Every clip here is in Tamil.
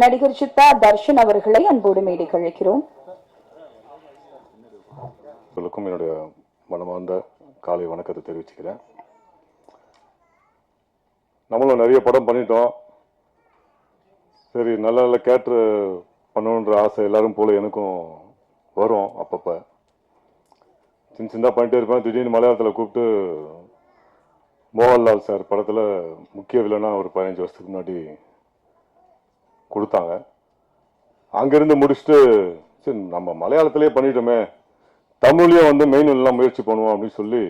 நடிகர் சித்தா தர்ஷன் அவர்களை அன்போடு மேடைக்கு அழைக்கிறோம். உங்களுக்கும் என்னுடைய மனமார்ந்த காலை வணக்கத்தை தெரிவிச்சுக்கிறேன். நம்மளும் நிறைய படம் பண்ணிட்டோம். சரி நல்ல நல்ல கேட்டு பண்ணணுன்ற ஆசை எல்லாரும் போல எனக்கும் வரும் அப்பப்போ. சின்ன சின்னதாக பண்ணிட்டே இருப்பேன். திடீர்னு மலையாளத்தில் கூப்பிட்டு மோகன்லால் சார் படத்தில் முக்கிய வில்லனா ஒரு பதினஞ்சு வருஷத்துக்கு முன்னாடி கொடுத்தாங்க. அங்கேருந்து முடிச்சுட்டு சரி நம்ம மலையாளத்திலே பண்ணிட்டோமே தமிழ்லேயே வந்து மெயின் எல்லாம் முயற்சி பண்ணுவோம் அப்படின்னு சொல்லி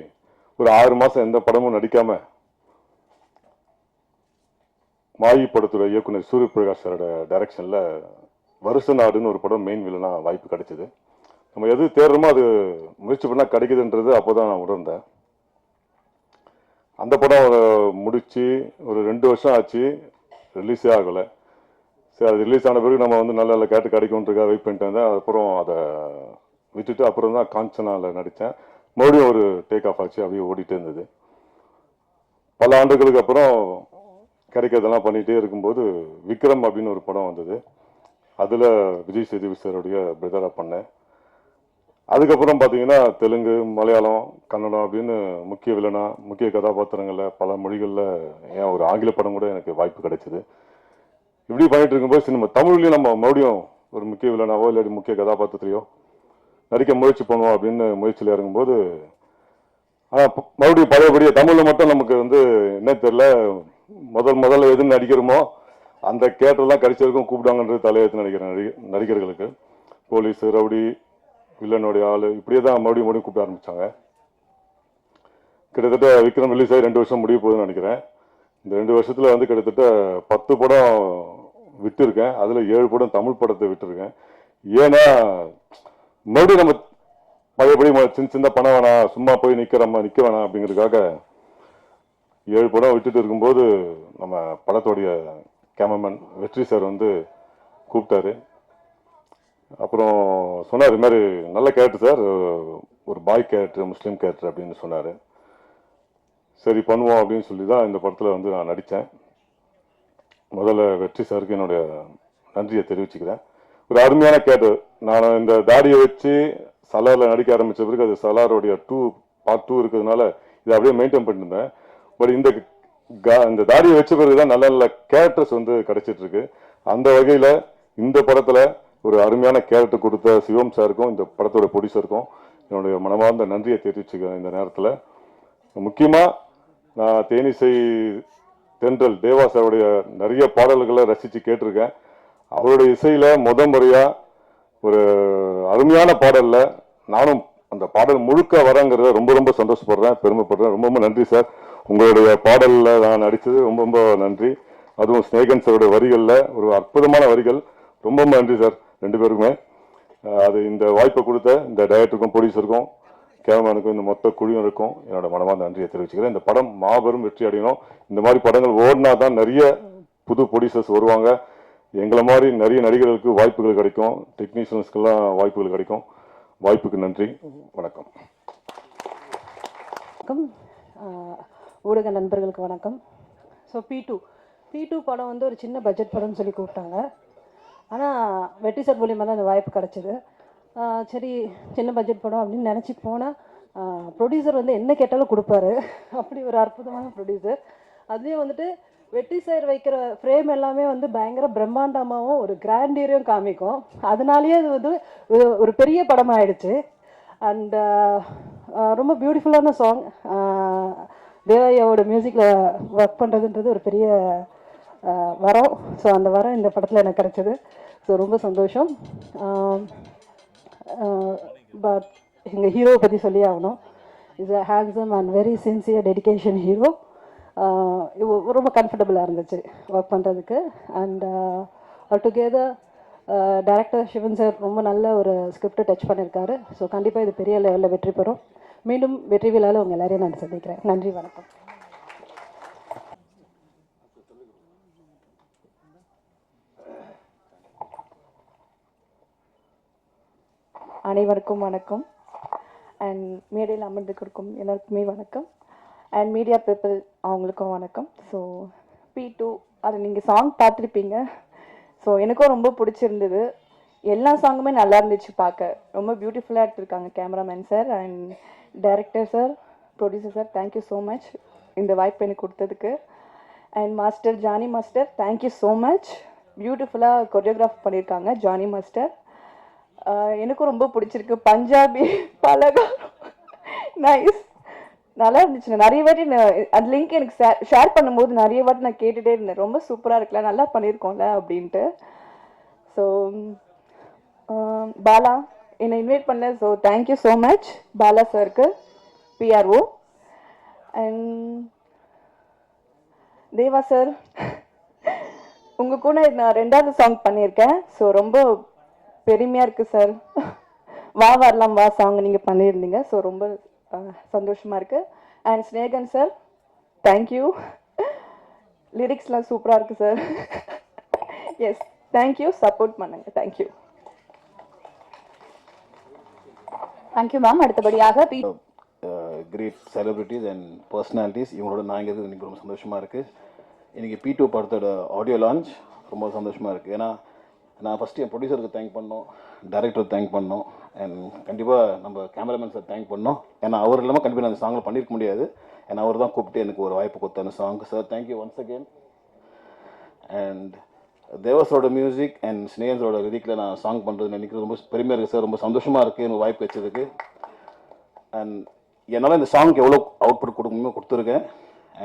ஒரு ஆறு மாதம் எந்த படமும் நடிக்காமல் மாயி படத்தோட இயக்குனர் சூரியபிரகாஷ் சாரோட டைரக்ஷனில் வருஷ நாடுன்னு ஒரு படம் மெயின் வில்லனா வாய்ப்பு கிடைச்சிது. நம்ம எது தேடுறோமோ அது முயற்சி பண்ணால் கிடைக்குதுன்றது அப்போதான் நான் உணர்ந்தேன். அந்த படம் ஒரு முடித்து ஒரு ரெண்டு வருஷம் ஆச்சு ரிலீஸே ஆகலை. சரி அது ரிலீஸ் ஆன பிறகு நம்ம வந்து நல்ல நல்ல கேட்டு கிடைக்கும்ன்றக்காக வெயிட் பண்ணிட்டு இருந்தேன் அப்புறம் அதை விட்டுட்டு அப்புறம் தான் காஞ்சனாவில் நடித்தேன். மறுபடியும் ஒரு டேக் ஆஃப் ஆச்சு அப்படியே ஓடிட்டே இருந்தது. பல ஆண்டுகளுக்கு அப்புறம் கிடைக்கிறதெல்லாம் பண்ணிகிட்டே இருக்கும்போது விக்ரம் அப்படின்னு ஒரு படம் வந்தது. அதில் விஜய் சேதுபதி சாருடைய பிரதராக பண்ணேன். அதுக்கப்புறம் பார்த்தீங்கன்னா தெலுங்கு மலையாளம் கன்னடம் அப்படின்னு முக்கிய வில்லனா முக்கிய கதாபாத்திரங்களில் பல மொழிகளில் ஏன் ஒரு ஆங்கில படம் கூட எனக்கு வாய்ப்பு கிடைச்சிது. இப்படி பண்ணிட்டு இருக்கும்போது சினிமா தமிழ்லையும் நம்ம மறுபடியும் ஒரு முக்கிய வில்லனாவோ இல்லாட்டி முக்கிய கதாபாத்திரத்தையோ நடிக்க முயற்சி பண்ணுவோம் அப்படின்னு முயற்சியில் இறங்கும்போது ஆனால் மறுபடியும் பழையபடியே தமிழில் மட்டும் நமக்கு வந்து என்ன தெரில முதல் முதல்ல எதுன்னு நடிக்கிறோமோ அந்த கேட்டெல்லாம் கடிச்சதுக்கும் கூப்பிடுவாங்கன்றது தலையெழுத்து நடிக்கிற நடிகர்களுக்கு. போலீஸ் ரவுடி வில்லனுடைய ஆள். இப்படியே தான் மறுபடியும் மறுபடியும் கூப்பிட ஆரம்பித்தாங்க கிட்டத்தட்ட விக்ரம் ரிலீஸ் ஆகி ரெண்டு வருஷம் முடிய போகுதுன்னு நினைக்கிறேன். இந்த ரெண்டு வருஷத்தில் வந்து கிட்டத்தட்ட பத்து படம் விட்டுருக்கேன். அதில் ஏழு படம் தமிழ் படத்தை விட்டுருக்கேன். ஏன்னா மறுபடியும் நம்ம பழையபடி சின்ன சின்ன பணம் வேணாம் சும்மா போய் நிக்கிறோமா நிற்க வேணாம் அப்படிங்கிறதுக்காக ஏழு படம் விட்டுட்டு இருக்கும்போது நம்ம படத்தோடைய கேமராமேன் வெற்றி சார் வந்து கூப்பிட்டாரு. அப்புறம் சொன்னார் இது மாதிரி நல்ல கேரக்டர் சார் ஒரு பாய் கேரக்டர் முஸ்லீம் கேரக்டர் அப்படின்னு சொன்னார். சரி பண்ணுவோம் அப்படின்னு சொல்லி தான் இந்த படத்தில் வந்து நான் நடித்தேன். முதல்ல வெற்றி சாருக்கு என்னுடைய நன்றியை தெரிவிச்சுக்கிறேன். ஒரு அருமையான கேட்டு நான் இந்த தாடியை வச்சு சலாரில் நடிக்க ஆரம்பித்த பிறகு அது சலாருடைய டூ பார்ட் டூ இருக்கிறதுனால இதை அப்படியே மெயின்டைன் பண்ணியிருந்தேன் பட் இந்த கா- இந்த தாடியை வச்ச பிறகு தான் நல்ல நல்ல கேரக்டர்ஸ் வந்து கிடைச்சிட்ருக்கு அந்த வகையில் இந்த படத்தில் ஒரு அருமையான கேரக்டர் கொடுத்த சிவம் சாருக்கும் இந்த படத்தோட ப்ரொடியூசருக்கும் என்னுடைய மனமார்ந்த நன்றியை தெரிவிச்சுக்கிறேன் இந்த நேரத்தில். முக்கியமாக நான் தேனிசை தென்றல் தேவா சாருடைய நிறைய பாடல்களை ரசித்து கேட்டிருக்கேன். அவருடைய இசையில் முத முறையாக ஒரு அருமையான பாடலில் நானும் அந்த பாடல் முழுக்க வரங்கிறத ரொம்ப ரொம்ப சந்தோஷப்படுறேன் பெருமைப்படுறேன். ரொம்ப ரொம்ப நன்றி சார். உங்களுடைய பாடலில் நான் நடித்தது ரொம்ப ரொம்ப நன்றி. அதுவும் ஸ்னேகன் சாருடைய வரிகளில் ஒரு அற்புதமான வரிகள். ரொம்ப ரொம்ப நன்றி சார். ரெண்டு பேருக்குமே. அது இந்த வாய்ப்பை கொடுத்த இந்த டைரக்டருக்கும் ப்ரொடியூசருக்கும் கேமரானுக்கும் இந்த மொத்த குழுவினருக்கும் என்னோட மனமார்ந்த நன்றியை தெரிவிச்சுக்கிறேன். இந்த படம் மாபெரும் வெற்றி அடையணும். இந்த மாதிரி படங்கள் ஓடினா தான் நிறைய புது ப்ரொடியூசர்ஸ் வருவாங்க. எங்களை மாதிரி நிறைய நடிகர்களுக்கு வாய்ப்புகள் கிடைக்கும். டெக்னீஷியன்ஸ்க்கெல்லாம் வாய்ப்புகள் கிடைக்கும். வாய்ப்புக்கு நன்றி. வணக்கம். வணக்கம். ஊடக நண்பர்களுக்கு வணக்கம். So P two P two படம் வந்து ஒரு சின்ன பட்ஜெட் படம்னு சொல்லி கூப்பிட்டாங்க. ஆனால் வெட்டி சார் மூலியமாக தான் அந்த வாய்ப்பு கிடச்சிது. சரி சின்ன பட்ஜெட் படம் அப்படின்னு நினச்சி போனால் ப்ரொடியூசர் வந்து என்ன கேட்டாலும் கொடுப்பாரு. அப்படி ஒரு அற்புதமான ப்ரொடியூசர் அதுலேயும் வந்துட்டு வெட்டி சார் வைக்கிற ஃப்ரேம் எல்லாமே வந்து பயங்கர பிரம்மாண்டமாகவும் ஒரு கிராண்டியரையும் காமிக்கும். அதனாலேயே அது வந்து ஒரு- ஒரு பெரிய படமாயிடுச்சு. அண்ட் ரொம்ப பியூட்டிஃபுல்லான சாங் தேவையோட மியூசிக்கில் ஒர்க் பண்ணுறதுன்றது ஒரு பெரிய வரம். ஸோ அந்த வரம் இந்த படத்தில் எனக்கு கிடைச்சது. ஸோ ரொம்ப சந்தோஷம். பட் எங்கள் ஹீரோவை பற்றி சொல்லி ஆகணும். Is a handsome and very sincere dedication hero ரொம்ப கம்ஃபர்டபுளாக இருந்துச்சு ஒர்க் பண்ணுறதுக்கு and together director Sivan sir ரொம்ப நல்ல ஒரு ஸ்கிரிப்டை டச் பண்ணியிருக்காரு ஸோ கண்டிப்பாக இது பெரிய லெவலில் வெற்றி பெறும். மீண்டும் வெற்றி விழாவில் உங்கள் எல்லாரையும் நான் சந்திக்கிறேன். நன்றி வணக்கம். அனைவருக்கும் வணக்கம். அண்ட் மேடையில் அமர்ந்துக்கிருக்கும் எல்லாருக்குமே வணக்கம். அண்ட் மீடியா பீப்புள் அவங்களுக்கும் வணக்கம். ஸோ பி டூ அது நீங்கள் சாங் பார்த்துருப்பீங்க. ஸோ எனக்கும் ரொம்ப பிடிச்சிருந்தது. எல்லா சாங்குமே நல்லா இருந்துச்சு பார்க்க. ரொம்ப பியூட்டிஃபுல்லாக எடுத்திருக்காங்க cameraman sir and director sir producer sir thank you so much இந்த வாய்ப்பு எனக்கு கொடுத்ததுக்கு. And master Johnny master thank you so much பியூட்டிஃபுல்லாக கொரியோகிராஃப் பண்ணியிருக்காங்க ஜானி மாஸ்டர் எனக்கும் ரொம்ப பிடிச்சிருக்கு. பஞ்சாபி பலகாரம். நைஸ் நல்லா இருந்துச்சு நிறைய வாட்டி அந்த லிங்க் எனக்கு ஷேர் பண்ணும்போது நிறைய வாட்டி நான் கேட்டுகிட்டே இருந்தேன். ரொம்ப சூப்பராக இருக்குல்ல நல்லா பண்ணியிருக்கோம்ல அப்படின்ட்டு. ஸோ பாலா என்னை இன்வைட் பண்ணல so thank you so much Bala சாருக்கு பிஆர்ஓ அண்ட் தேவா சார் உங்கள் கூட நான் ரெண்டாவது சாங் பண்ணியிருக்கேன். ஸோ ரொம்ப பெருமையாக இருக்குது சார் வா வரலாம். வா சாங் நீங்கள் பண்ணியிருந்தீங்க. ஸோ ரொம்ப சந்தோஷமாக இருக்குது and Snehan sir thank you லிரிக்ஸ்லாம் சூப்பராக இருக்குது sir yes thank you support பண்ணுங்கள் thank you thank you ma'am அடுத்தபடியாக B great celebrities and personalities இவங்களோட நான் இங்கே எனக்கு ரொம்ப சந்தோஷமாக இருக்குது இன்றைக்கி பி டூ படத்தோட ஆடியோ லான்ச் ரொம்ப சந்தோஷமாக இருக்குது ஏன்னா நான் ஃபஸ்ட்டு என் ப்ரொடியூசருக்கு தேங்க் பண்ணோம் டைரக்டர் தேங்க் பண்ணோம் அண்ட் கண்டிப்பாக நம்ம கேமராமேன் சார் தேங்க் பண்ணோம். ஏன்னா அவர் இல்லாமல் கண்டிப்பாக நான் அந்த சாங்கில் பண்ணியிருக்க முடியாது. ஏன்னா அவர் தான் கூப்பிட்டு எனக்கு ஒரு வாய்ப்பு கொடுத்த அந்த song sir thank you once again and தேவஸோட music and ஸ்னேகன்ஸோட லிரிக்கில் நான் சாங் பண்ணுறது நினைக்கிறது ரொம்ப பெருமையாக இருக்குது சார் ரொம்ப சந்தோஷமாக இருக்குது எனக்கு வாய்ப்பு வச்சதுக்கு அண்ட் என்னால் இந்த சாங்க்கு எவ்வளோ அவுட்புட் கொடுக்கணுமோ கொடுத்துருக்கேன்.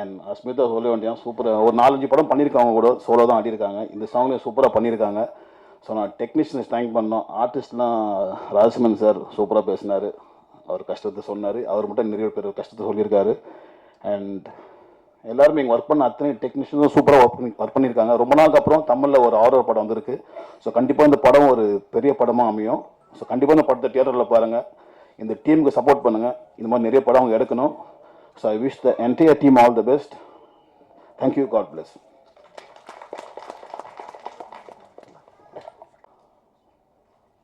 அண்ட் அஸ்மிதா சொல்ல வேண்டியதான் சூப்பராக ஒரு நாலஞ்சு படம் பண்ணியிருக்காங்க கூட சோலோ தான் ஆடியிருக்காங்க இந்த சாங்லேயும் சூப்பராக பண்ணியிருக்காங்க ஸோ நான் டெக்னீஷியன்ஸ் தேங்க் பண்ணோம். ஆர்டிஸ்ட்லாம் ராஜசிமன் சார் சூப்பராக பேசினார். அவர் கஷ்டத்தை சொன்னார். அவர் மட்டும் நிறைய பேர் கஷ்டத்தை சொல்லியிருக்காரு. அண்ட் எல்லாருமே இங்கே ஒர்க் பண்ண அத்தனை டெக்னீஷியனும் சூப்பராக ஒர்க் பண்ணி ஒர்க் பண்ணியிருக்காங்க. ரொம்ப நாளுக்கு அப்புறம் தமிழில் ஒரு ஆர்டர் படம் வந்திருக்கு. ஸோ கண்டிப்பாக இந்த படம் ஒரு பெரிய படமாக அமையும். ஸோ கண்டிப்பாக இந்த படத்தை தியேட்டரில் பாருங்கள் இந்த டீமுக்கு சப்போர்ட் பண்ணுங்கள் இந்த மாதிரி நிறைய படம் அவங்க எடுக்கணும். So I wish the entire team all the best thank you God bless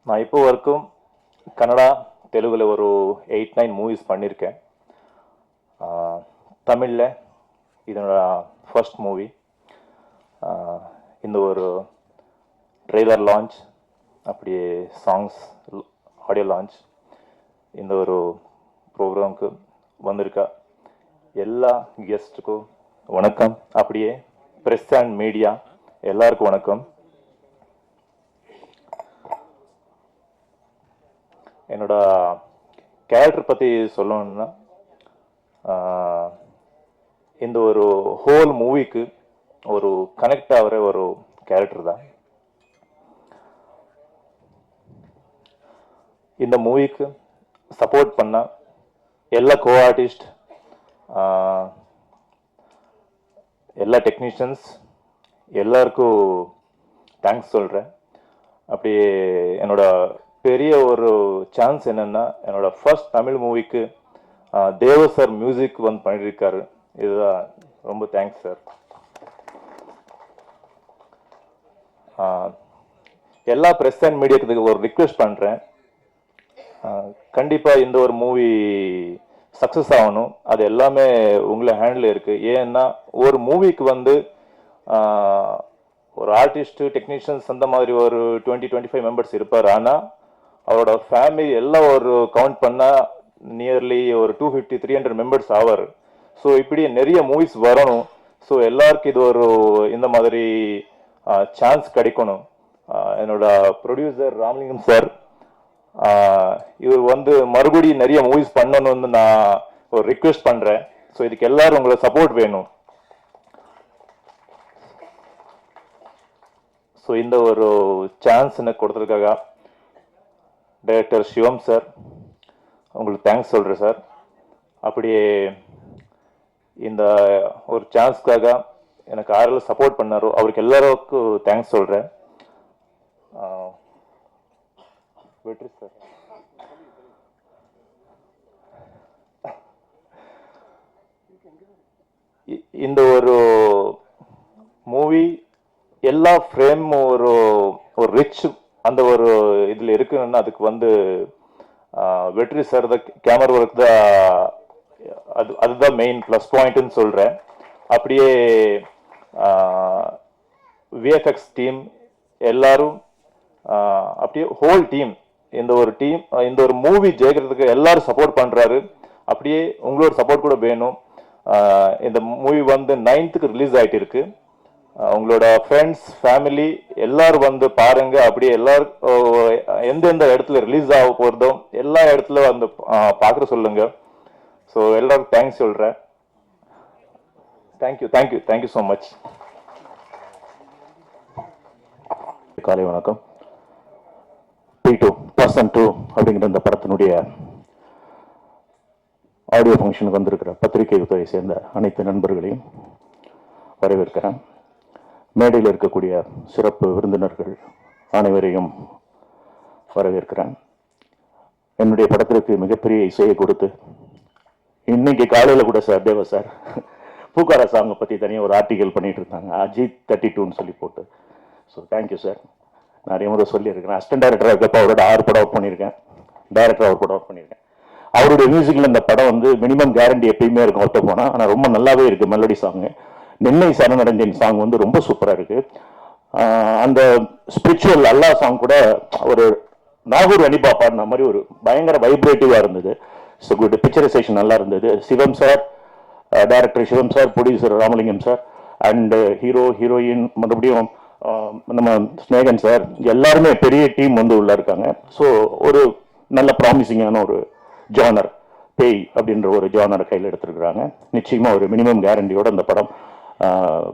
நான் இப்போ வரைக்கும் கன்னடா தெலுங்கில் ஒரு எயிட் நைன் மூவிஸ் பண்ணியிருக்கேன் தமிழில் இதனோட ஃபர்ஸ்ட் மூவி இந்த ஒரு ட்ரெய்லர் லான்ச் அப்படியே சாங்ஸ் ஆடியோ லான்ச் இந்த ஒரு ப்ரோக்ராமுக்கு வந்திருக்கா. எல்லா கெஸ்ட்டுக்கும் வணக்கம். அப்படியே ப்ரெஸ் அண்ட் மீடியா எல்லாருக்கும் வணக்கம். என்னோட கேரக்டர் பற்றி சொல்லணும்னா இந்த ஒரு ஹோல் மூவிக்கு ஒரு கனெக்ட் ஆகிற ஒரு கேரக்டர் தான். இந்த மூவிக்கு சப்போர்ட் பண்ண எல்லா கோ ஆர்டிஸ்ட் எல்லா டெக்னீஷியன்ஸ் எல்லாருக்கும் தேங்க்ஸ் சொல்கிறேன் அப்படியே என்னோட பெரிய ஒரு சான்ஸ் என்னென்னா என்னோட ஃபர்ஸ்ட் தமிழ் மூவிக்கு தேவ சார் மியூசிக் வந்து பண்ணியிருக்காரு இதுதான் ரொம்ப தேங்க்ஸ் சார் எல்லா ப்ரெஸ் அண்ட் மீடியாக்கு ஒரு ரிக்வெஸ்ட் பண்ணுறேன் கண்டிப்பாக இந்த ஒரு மூவி சக்ஸஸ் ஆகணும். அது எல்லாமே உங்களை ஹேண்டில் இருக்குது ஏன்னா ஒரு மூவிக்கு வந்து ஒரு ஆர்டிஸ்ட்டு டெக்னீஷியன்ஸ் அந்த மாதிரி ஒரு டுவெண்ட்டி டுவெண்ட்டி ஃபைவ் மெம்பர்ஸ் இருப்பார். ஆனால் அவரோட ஃபேமிலி எல்லாம் ஒரு கவுண்ட் பண்ணால் நியர்லி ஒரு two fifty three hundred members ஆவார். ஸோ இப்படி நிறைய மூவிஸ் வரணும். ஸோ எல்லாருக்கும் இது ஒரு இந்த மாதிரி சான்ஸ் கிடைக்கணும். என்னோட ப்ரொடியூசர் ராமலிங்கம் சார் இவர் வந்து மறுபடியும் நிறைய மூவிஸ் பண்ணணும்னு நான் ஒரு ரிக்வெஸ்ட் பண்ணுறேன் ஸோ இதுக்கு எல்லாரும் உங்களை சப்போர்ட் வேணும். ஸோ இந்த ஒரு சான்ஸ் எனக்கு கொடுத்ததுக்காக டைரக்டர் சிவம் சார் உங்களுக்கு தேங்க்ஸ் சொல்கிறேன் சார் அப்படியே இந்த ஒரு சான்ஸ்க்காக எனக்கு யாரெல்லாம் சப்போர்ட் பண்ணாரோ அவருக்கு எல்லாருக்கும் தேங்க்ஸ் சொல்கிறேன் வெற்றி சார் இ- இந்த ஒரு மூவி எல்லா ஃப்ரேமும் ஒரு ஒரு ரிச் அந்த ஒரு இதில் இருக்குன்னா அதுக்கு வந்து வெற்றி சார் த கேமரா ஒர்க் தான் அது அதுதான் மெயின் ப்ளஸ் பாயிண்ட்னு சொல்கிறேன் அப்படியே விஎஃப்எக்ஸ் டீம் எல்லாரும் அப்படியே ஹோல் டீம் இந்த ஒரு டீம் இந்த ஒரு மூவி ஜெயிக்கிறதுக்கு எல்லாரும் சப்போர்ட் பண்ணுறாரு அப்படியே உங்களோட சப்போர்ட் கூட வேணும். இந்த மூவி வந்து நைன்த்துக்கு ரிலீஸ் ஆகிட்டு இருக்குது உங்களோட ஃப்ரெண்ட்ஸ் ஃபேமிலி எல்லாரும் வந்து பாருங்க. அப்படியே எல்லாரும் எந்தெந்த இடத்துல ரிலீஸ் ஆக போகிறதோ எல்லா இடத்துல வந்து பார்க்குற சொல்லுங்க. ஸோ எல்லாருக்கும் தேங்க்ஸ் சொல்கிறேன் thank you thank you thank you so much காலை வணக்கம். பி டூ பர்சன் டூ அப்படிங்கிற இந்த படத்தினுடைய ஆடியோ ஃபங்க்ஷனுக்கு வந்திருக்கிற பத்திரிகை துறையை சேர்ந்த அனைத்து நண்பர்களையும் வரவேற்கிறேன். மேடையில் இருக்கக்கூடிய சிறப்பு விருந்தினர்கள் அனைவரையும் வரவேற்கிறேன். என்னுடைய படத்திற்கு மிகப்பெரிய இசையை கொடுத்து இன்னைக்கு காலையில் கூட சார் தேவ சார் பூக்காரா சாங்கை பற்றி தனியாக ஒரு ஆர்டிக்கல் பண்ணிட்டு இருந்தாங்க. அஜித் தேர்ட்டி டூன்னு சொல்லி போட்டு. ஸோ தேங்க்யூ சார் நிறைய முறை சொல்லியிருக்கிறேன். அசிஸ்டன்ட் டைரக்டராக இருக்கப்போ அவரோட ஆறு படம் ஒர்க் பண்ணியிருக்கேன். டைரக்டர் அவர் படம் ஒர்க் பண்ணியிருக்கேன். அவருடைய மியூசிக்கில் இந்த படம் வந்து மினிமம் கேரண்டி எப்பயுமே இருக்கும். அவர்கிட்ட போனால் ஆனால் ரொம்ப நல்லாவே இருக்குது மெலடி சாங்கு நெல்லை சரணடைஞ்சன். சாங் வந்து ரொம்ப சூப்பராக இருக்குது அந்த ஸ்பிரிச்சுவல் அல்லா சாங் கூட ஒரு நாகூர் அனிபா பாடின மாதிரி ஒரு பயங்கர வைப்ரேட்டிவாக இருந்தது. ஸோ குட் பிக்சரைசேஷன் நல்லா இருந்தது. Sivam sir director Sivam sir producer Ramalingam sir and hero heroine மறுபடியும் நம்ம ஸ்னேகன் சார் எல்லாருமே பெரிய டீம் வந்து உள்ள இருக்காங்க. ஸோ ஒரு நல்ல ப்ராமிசிங்கான ஒரு ஜானர் பேய் அப்படின்ற ஒரு ஜானரை கையில் எடுத்துருக்குறாங்க. நிச்சயமாக ஒரு மினிமம் கேரண்டியோட அந்த படம்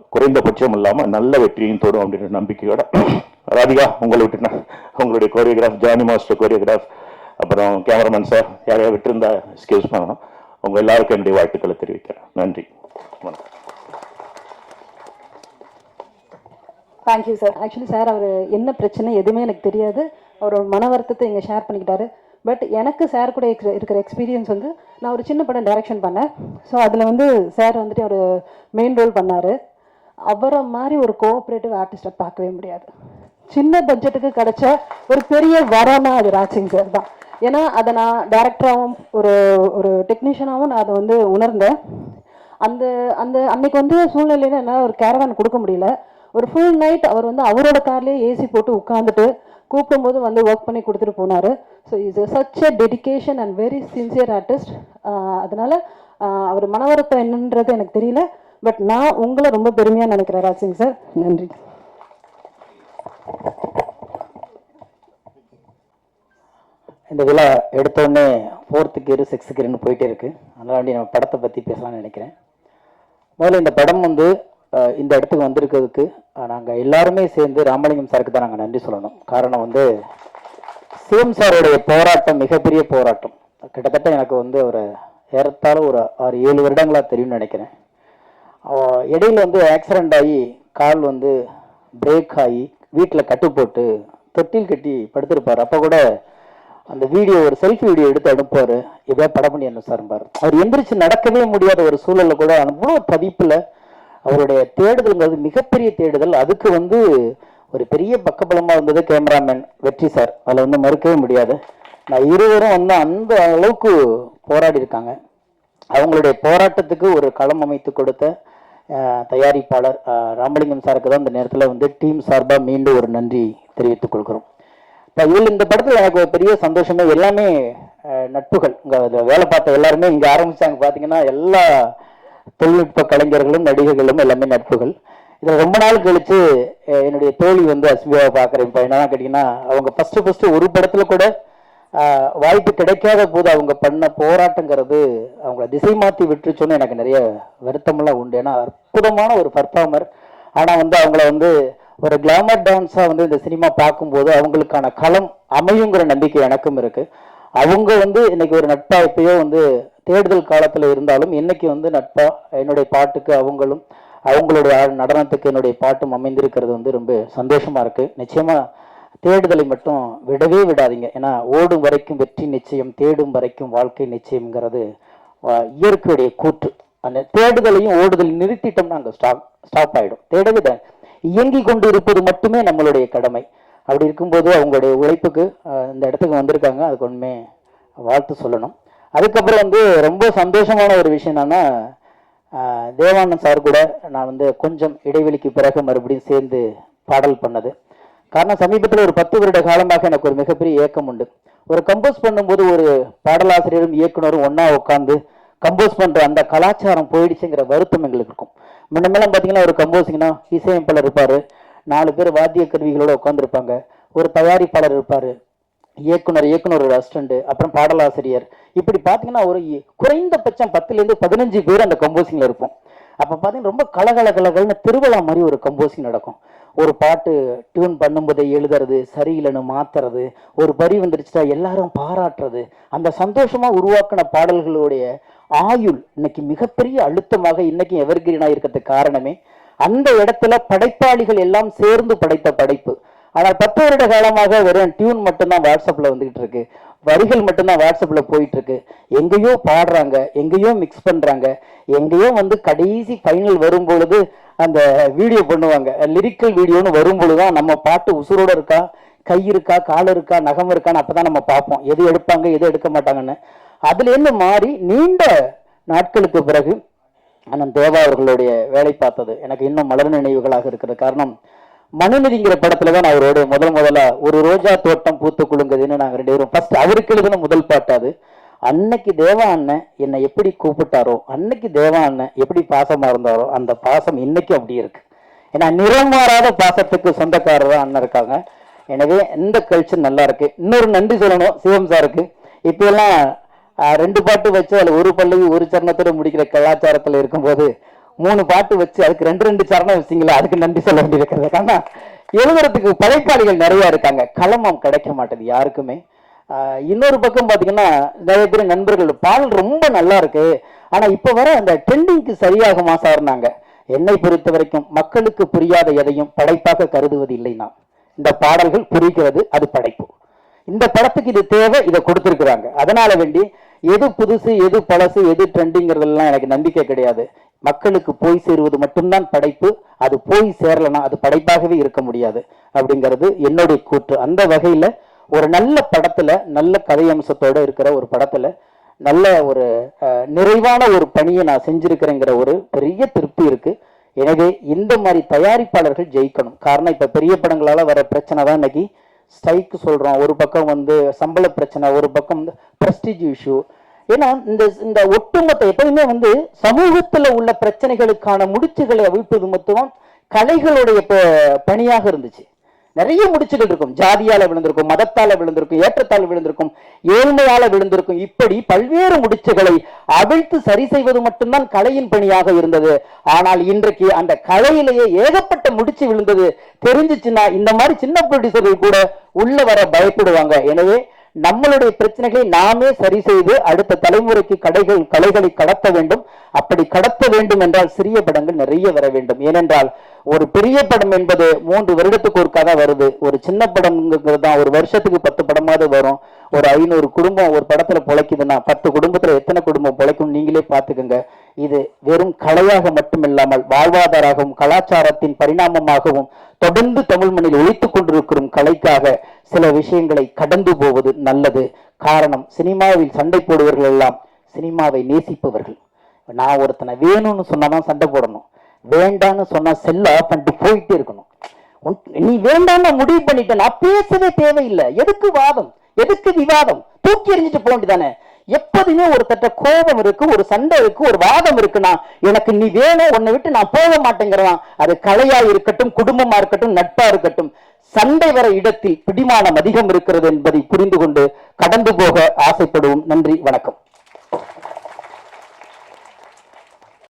குறைந்தபட்சம் இல்லாமல் நல்ல வெற்றியும் தோடும் அப்படின்ற நம்பிக்கையோட. ராதிகா உங்களை விட்டு உங்களுடைய கோரியோகிராஃப் ஜானி மாஸ்டர் கோரியோகிராஃப் அப்புறம் கேமராமேன் சார் யாரையா விட்டுருந்தா எக்ஸ்கியூஸ் பண்ணணும். உங்கள் எல்லாருக்கும் என்னுடைய வாழ்த்துக்களை தெரிவிக்கிறேன். நன்றி. வணக்கம். Thank you sir actually sir அவர் என்ன பிரச்சனை எதுவுமே எனக்கு தெரியாது. அவரோட மன வருத்தத்தை இங்கே ஷேர் பண்ணிக்கிட்டாரு. பட் எனக்கு சார் கூட இருக்கிற எக்ஸ்பீரியன்ஸ் வந்து நான் ஒரு சின்ன படம் டைரக்ஷன் பண்ணேன். ஸோ அதில் வந்து சார் வந்துட்டு ஒரு மெயின் ரோல் பண்ணார். அவரை மாதிரி ஒரு கோஆப்ரேட்டிவ் ஆர்டிஸ்ட்டை பார்க்கவே முடியாது. சின்ன பட்ஜெட்டுக்கு கிடைச்ச ஒரு பெரிய வரம்னா அது ராஜ்சிங் சார் தான். ஏன்னா அதை நான் டேரக்டராகவும் ஒரு ஒரு டெக்னீஷியனாகவும் நான் அதை வந்து உணர்ந்தேன். அந்த அந்த அன்னைக்கு வந்து சூழ்நிலையில என்னால் ஒரு கேரவான் கொடுக்க முடியல. ஒரு ஃபுல் நைட் அவர் வந்து அவரோட கார்லேயே ஏசி போட்டு உட்காந்துட்டு கூப்பிடும்போது வந்து ஒர்க் பண்ணி கொடுத்துட்டு போனார். So is such a dedication and very sincere artist அதனால அவர் மனவருத்தம் என்னன்றது எனக்கு தெரியல. பட் நான் உங்களை ரொம்ப பெருமையாக நினைக்கிறேன் ராஜ்சிங் சார் நன்றி. இந்த விழா எடுத்தோடனே ஃபோர்த்து கியரு சிக்ஸ்த்து கியர்னு போயிட்டே இருக்குது அதனால நம்ம படத்தை பற்றி பேசலாம்னு நினைக்கிறேன். முதல்ல இந்த படம் வந்து இந்த இடத்துக்கு வந்திருக்கிறதுக்கு நாங்கள் எல்லாருமே சேர்ந்து ராமலிங்கம் சாருக்கு தான் நாங்கள் நன்றி சொல்லணும். காரணம் வந்து சிஎம் சாருடைய போராட்டம் மிகப்பெரிய போராட்டம். கிட்டத்தட்ட எனக்கு வந்து ஒரு ஏறத்தாழ ஒரு ஆறு ஏழு வருடங்களாக தெரியும்னு நினைக்கிறேன். இடையில் இடையில வந்து ஆக்சிடெண்ட் ஆகி கால் வந்து பிரேக் ஆகி வீட்டில் கட்டு போட்டு தொட்டில் கட்டி படுத்திருப்பார். அப்போ கூட அந்த வீடியோ ஒரு செல்ஃபி வீடியோ எடுத்து அனுப்புவார். எப்படியா படம் பண்ணி என்ன சார்பார் அவர் எந்திரிச்சு நடக்கவே முடியாத ஒரு சூழலில் கூட அவ்வளோ பதிப்பில் அவருடைய தேடுதல்ங்கிறது மிகப்பெரிய தேடுதல். அதுக்கு வந்து ஒரு பெரிய பக்கபலமாக இருந்தது கேமராமேன் வெற்றி சார். அதில் வந்து மறுக்கவே முடியாது. நான் இருவரும் வந்து அந்த அளவுக்கு போராடி இருக்காங்க. அவங்களுடைய போராட்டத்துக்கு ஒரு களம் அமைத்து கொடுத்த தயாரிப்பாளர் ராமலிங்கம் சாருக்கு தான் இந்த நேரத்தில் வந்து டீம் சார்பாக மீண்டும் ஒரு நன்றி தெரிவித்துக் கொள்கிறோம். இப்போ இதில் இந்த படத்தில் எனக்கு ஒரு பெரிய சந்தோஷமே எல்லாமே நட்புகள் இங்கே வேலை பார்த்த எல்லாருமே இங்கே ஆரம்பித்தாங்க பார்த்தீங்கன்னா எல்லா தொழில்நுட்ப கலைஞர்களும் நடிகர்களும் எல்லாமே நட்புகள். இதில் ரொம்ப நாள் கழித்து என்னுடைய தோழி வந்து அஸ்மியாவை பார்க்குறேன். இப்போ என்னதான் கேட்டிங்கன்னா அவங்க ஃபஸ்ட்டு ஃபஸ்ட்டு ஒரு படத்தில் கூட வாய்ப்பு கிடைக்காத போது அவங்க பண்ண போராட்டங்கிறது அவங்கள திசை மாற்றி விட்டுருச்சோன்னு எனக்கு நிறைய வருத்தமெல்லாம் உண்டு. ஏன்னா அற்புதமான ஒரு பர்ஃபார்மர் ஆனால் வந்து அவங்கள வந்து ஒரு கிளாமர் டான்ஸாக வந்து இந்த சினிமா பார்க்கும்போது அவங்களுக்கான களம் அமையுங்கிற நம்பிக்கை எனக்கும் இருக்குது அவங்க வந்து இன்னைக்கு ஒரு நட்பாய்ப்பையோ வந்து தேடுதல் காலத்தில் இருந்தாலும் இன்னைக்கு வந்து நட்பா என்னுடைய பாட்டுக்கு அவங்களும் அவங்களுடைய நடனத்துக்கு என்னுடைய பாட்டும் அமைந்திருக்கிறது வந்து ரொம்ப சந்தோஷமா இருக்கு. நிச்சயமா தேடுதலை மட்டும் விடவே விடாதீங்க. ஏன்னா ஓடும் வரைக்கும் வெற்றி நிச்சயம் தேடும் வரைக்கும் வாழ்க்கை நிச்சயம்ங்கிறது இயற்கையுடைய கூற்று. அந்த தேடுதலையும் ஓடுதல் நிறுத்திட்டோம்னா அங்கே ஸ்டாப் ஸ்டாப் ஆகிடும் தேடவே இயங்கி கொண்டு இருப்பது மட்டுமே நம்மளுடைய கடமை. அப்படி இருக்கும்போது அவங்களுடைய உழைப்புக்கு இந்த இடத்துக்கு வந்திருக்காங்க. அதுக்கு ஒன்றுமே வாழ்த்து சொல்லணும். அதுக்கப்புறம் வந்து ரொம்ப சந்தோஷமான ஒரு விஷயம் என்னன்னா தேவானந்த் சார் கூட நான் வந்து கொஞ்சம் இடைவெளிக்கு பிறகு மறுபடியும் சேர்ந்து பாடல் பண்ணது. காரணம் சமீபத்தில் ஒரு பத்து வருட காலமாக எனக்கு ஒரு மிகப்பெரிய ஏக்கம் உண்டு. ஒரு கம்போஸ் பண்ணும்போது ஒரு பாடலாசிரியரும் இயக்குனரும் ஒன்றா உட்காந்து கம்போஸ் பண்ணுற அந்த கலாச்சாரம் போயிடுச்சுங்கிற வருத்தம் எங்களுக்கு இருக்கும். முன்னமெல்லாம் பார்த்தீங்கன்னா ஒரு கம்போஸிங்கன்னா இசையமைப்பாளர் இருப்பார் நாலு பேர் வாத்திய கருவிகளோடு உட்காந்துருப்பாங்க ஒரு தயாரிப்பாளர் இருப்பார் இயக்குனர் இயக்குனர் ஒரு அசிஸ்டண்ட்டு அப்புறம் பாடலாசிரியர். இப்படி பார்த்தீங்கன்னா ஒரு குறைந்தபட்சம் பத்துலேருந்து பதினஞ்சு பேர் அந்த கம்போசிங்கில் இருப்போம். அப்போ பார்த்தீங்கன்னா ரொம்ப கலகலகலகலன்னு திருவிழா மாதிரி ஒரு கம்போசிங் நடக்கும். ஒரு பாட்டு டியூன் பண்ணும்போதே எழுதுறது சரியில்லைன்னு மாத்துறது ஒரு வரி வந்துருச்சுட்டா எல்லாரும் பாராட்டுறது அந்த சந்தோஷமா உருவாக்கின பாடல்களுடைய ஆயுள் இன்னைக்கு மிகப்பெரிய அழுத்தமாக இன்னைக்கு எவர்கிரீனா இருக்கிறதுக்கு காரணமே அந்த இடத்துல படைப்பாளிகள் எல்லாம் சேர்ந்து படைத்த படைப்பு. ஆனால் பத்து வருட காலமாக வெறும் டியூன் மட்டும்தான் வாட்ஸ்அப்பில் வந்துகிட்டு இருக்கு. வரிகள் மட்டும்தான் வாட்ஸ்அப்பில் போயிட்டு இருக்கு. எங்கேயோ பாடுறாங்க எங்கேயோ மிக்ஸ் பண்ணுறாங்க எங்கேயோ வந்து கடைசி ஃபைனல் வரும் பொழுது அந்த வீடியோ பண்ணுவாங்க. லிரிக்கல் வீடியோன்னு வரும் பொழுதுதான் நம்ம பாட்டு உசுரோட இருக்கா கை இருக்கா கால் இருக்கா நகம் இருக்கான்னு அப்பதான் நம்ம பார்ப்போம். எது எடுப்பாங்க எது எடுக்க மாட்டாங்கன்னு. அதுலேருந்து மாறி நீண்ட நாட்களுக்கு பிறகு அண்ணன் தேவா அவர்களுடைய வேலை பார்த்தது எனக்கு இன்னும் மலர் நினைவுகளாக இருக்கிறது காரணம் மனுநதிங்கிற படத்துல தான் நான் அவரோட முதல் முதல்ல ஒரு ரோஜா தோட்டம் பூத்து குலுங்குதுன்னு நாங்கள் ரெண்டு பேரும் ஃபர்ஸ்ட் அவருக்கு எழுதுன முதல் பாட்டு அது. அன்னைக்கு தேவா அண்ணன் என்னை எப்படி கூப்பிட்டாரோ அன்னைக்கு தேவா அண்ணன் எப்படி பாசமா இருந்தாரோ அந்த பாசம் இன்னைக்கும் அப்படி இருக்கு. ஏன்னா நிறம் மாறாத பாசத்துக்கு சொந்தக்காரர் தான் அண்ணன் இருக்காங்க. எனவே இந்த கல்ச்சர் நல்லா இருக்கு. இன்னொரு நன்றி சொல்லணும் சிவம் சாருக்கு. இப்போ எல்லாம் ரெண்டு பாட்டு வச்சு அதில் ஒரு பல்லவி ஒரு சரணத்தோட முடிக்கிற கலாச்சாரத்தில் இருக்கும்போது மூணு பாட்டு வச்சு அதுக்கு ரெண்டு ரெண்டு சரணம் வச்சிங்களா அதுக்கு நன்றி சொல்ல வேண்டியிருக்கிறது. காரணம் எழுதுறதுக்கு படைப்பாளிகள் நிறைய இருக்காங்க. களமம் கிடைக்க மாட்டேது யாருக்குமே. இன்னொரு பக்கம் பார்த்தீங்கன்னா நிறைய பேர் நண்பர்கள் பாடல் ரொம்ப நல்லா இருக்கு. ஆனா இப்போ வர அந்த ட்ரெண்டிங்க்கு சரியாகுமா சார்னாங்க என்னை பொறுத்த வரைக்கும் மக்களுக்கு புரியாத எதையும் படைப்பாக கருதுவது இல்லை நான் இந்த பாடல்கள் புரிகிறது அது படைப்பு. இந்த படத்துக்கு இது தேவை இதை கொடுத்துருக்குறாங்க. அதனால வேண்டி எது புதுசு எது பழசு எது ட்ரெண்டிங்கிறதெல்லாம் எனக்கு நம்பிக்கை கிடையாது. மக்களுக்கு போய் சேருவது மட்டும்தான் படைப்பு. அது போய் சேரலனா அது படைப்பாகவே இருக்க முடியாது. அப்படிங்கிறது என்னுடைய கூற்று. அந்த வகையில ஒரு நல்ல படத்துல நல்ல கதை அம்சத்தோட இருக்கிற ஒரு படத்துல நல்ல ஒரு அஹ், நிறைவான ஒரு பணியை நான் செஞ்சிருக்கிறேங்கிற ஒரு பெரிய திருப்தி இருக்கு. எனவே இந்த மாதிரி தயாரிப்பாளர்கள் ஜெயிக்கணும். காரணம் இப்போ பெரிய படங்களால வர பிரச்சனை தான் இன்னைக்கு. ஸ்ட்ரைக் சொல்றோம். ஒரு பக்கம் வந்து சம்பள பிரச்சனை ஒரு பக்கம் வந்து ப்ரெஸ்டீஜ் இஷ்யூ ஏன்னா இந்த இந்த ஒட்டுமொத்த எப்பவுமே வந்து சமூகத்துல உள்ள பிரச்சனைகளுக்கான முடிச்சுகளை அவிழ்ப்பது மட்டும் கலைகளுடைய பணியாக இருந்துச்சு. நிறைய முடிச்சுகள் இருக்கும். ஜாதியால விழுந்திருக்கும் மதத்தால விழுந்திருக்கும் ஏற்றத்தால் விழுந்திருக்கும் ஏழ்மையால விழுந்திருக்கும். இப்படி பல்வேறு முடிச்சுகளை அவிழ்த்து சரி செய்வது மட்டும்தான் கலையின் பணியாக இருந்தது. ஆனால் இன்றைக்கு அந்த கலையிலேயே ஏகப்பட்ட முடிச்சு விழுந்தது. தெரிஞ்சுச்சுன்னா இந்த மாதிரி சின்ன ப்ரொடியூசர்கள் கூட உள்ள வர பயப்படுவாங்க. எனவே நம்மளுடைய பிரச்சனைகளை நாமே சரி செய்து அடுத்த தலைமுறைக்கு கடைகள் கலைகளை கடத்த வேண்டும். அப்படி கடத்த வேண்டும் என்றால் சிறிய படங்கள் நிறைய வர வேண்டும். ஏனென்றால் ஒரு பெரிய படம் என்பது மூன்று வருடத்துக்கு ஒரு கதை வருது. ஒரு சின்ன படம்ங்கிறது தான். ஒரு வருஷத்துக்கு பத்து படமாவது வரும். ஒரு ஐநூறு குடும்பம் ஒரு படத்துல பொழைக்குதுன்னா பத்து குடும்பத்துல எத்தனை குடும்பம் பிழைக்கும் நீங்களே பாத்துக்கோங்க இது வெறும் கலையாக மட்டுமில்லாமல் வாழ்வாதாராகவும் கலாச்சாரத்தின் பரிணாமமாகவும் தொடர்ந்து தமிழ் மண்ணில் ஒழித்துக் கொண்டிருக்கும் கலைக்காக சில விஷயங்களை கடந்து போவது நல்லது. காரணம் சினிமாவில் சண்டை போடுவர்கள் எல்லாம் சினிமாவை நேசிப்பவர்கள். நான் ஒருத்தனை வேணும்னு சொன்னாதான் சண்டை போடணும். வேண்டான்னு சொன்னா செல்ல ஆஃப் பண்ணிட்டு போயிட்டே இருக்கணும். நீ வேண்டாம்னு முடிவு பண்ணிட்டேன். நான் பேசவே தேவையில்லை. எதுக்கு வாதம்? எதுக்கு விவாதம்? தூக்கி எறிஞ்சிட்டு போக வேண்டியதானே? எப்போதுமே ஒரு தட்ட கோபம் இருக்கு ஒரு சண்டை இருக்கு ஒரு வாதம் இருக்குன்னா எனக்கு நீ வேணும் உன்னை விட்டு நான் போக மாட்டேங்கிறான் அது கலையா இருக்கட்டும் குடும்பமா இருக்கட்டும் நட்பா இருக்கட்டும். சண்டை வர இடத்தில் பிடிமானம் அதிகம் இருக்கிறது என்பதை புரிந்து கொண்டு கடந்து போக ஆசைப்படுவோம். நன்றி வணக்கம்.